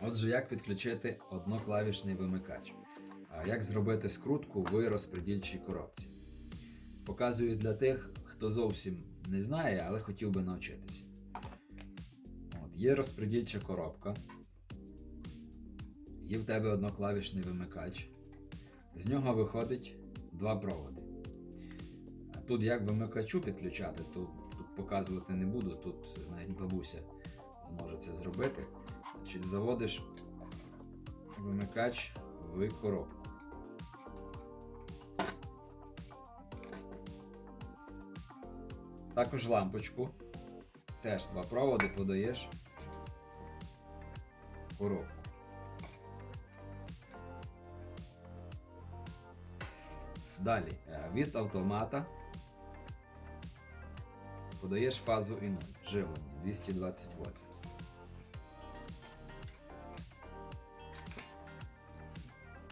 Отже, як підключити одноклавішний вимикач? Як зробити скрутку в розпредільчій коробці? Показую для тих, хто зовсім не знає, але хотів би навчитися. От, є розпредільча коробка. Є в тебе одноклавішний вимикач. З нього виходить два проводи. Тут як вимикачу підключати, тут, тут показувати не буду, тут навіть бабуся зможе це зробити. Значить, заводиш вимикач в коробку. Також лампочку. Теж два проводи подаєш в коробку. Далі е, від автомата подаєш фазу і 0, живлення 220 вольт.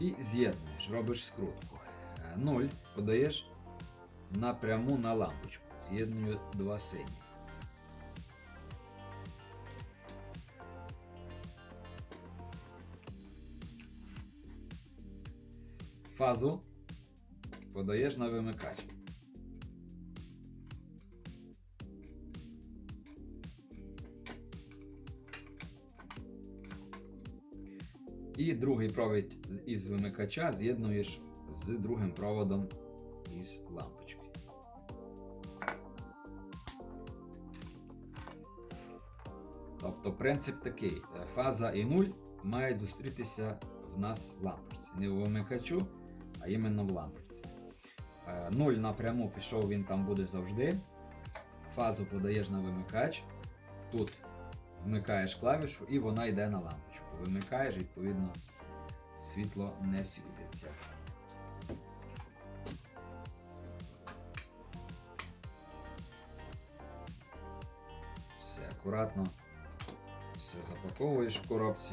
І з'єднуєш, робиш скрутку. 0 подаєш напряму на лампочку. З'єдную два сині. Фазу подаєш на вимикач. І другий провід із вимикача з'єднуєш з другим проводом із лампочки. Тобто принцип такий: фаза і нуль мають зустрітися в нас в лампочці. Не в вимикачу, а іменно в лампочці. Е, Нуль напряму пішов, він там буде завжди. Фазу подаєш на вимикач. Тут вмикаєш клавішу і вона йде на лампочку. Вимикаєш, відповідно, світло не світиться. Все акуратно. Все запаковуєш в коробці.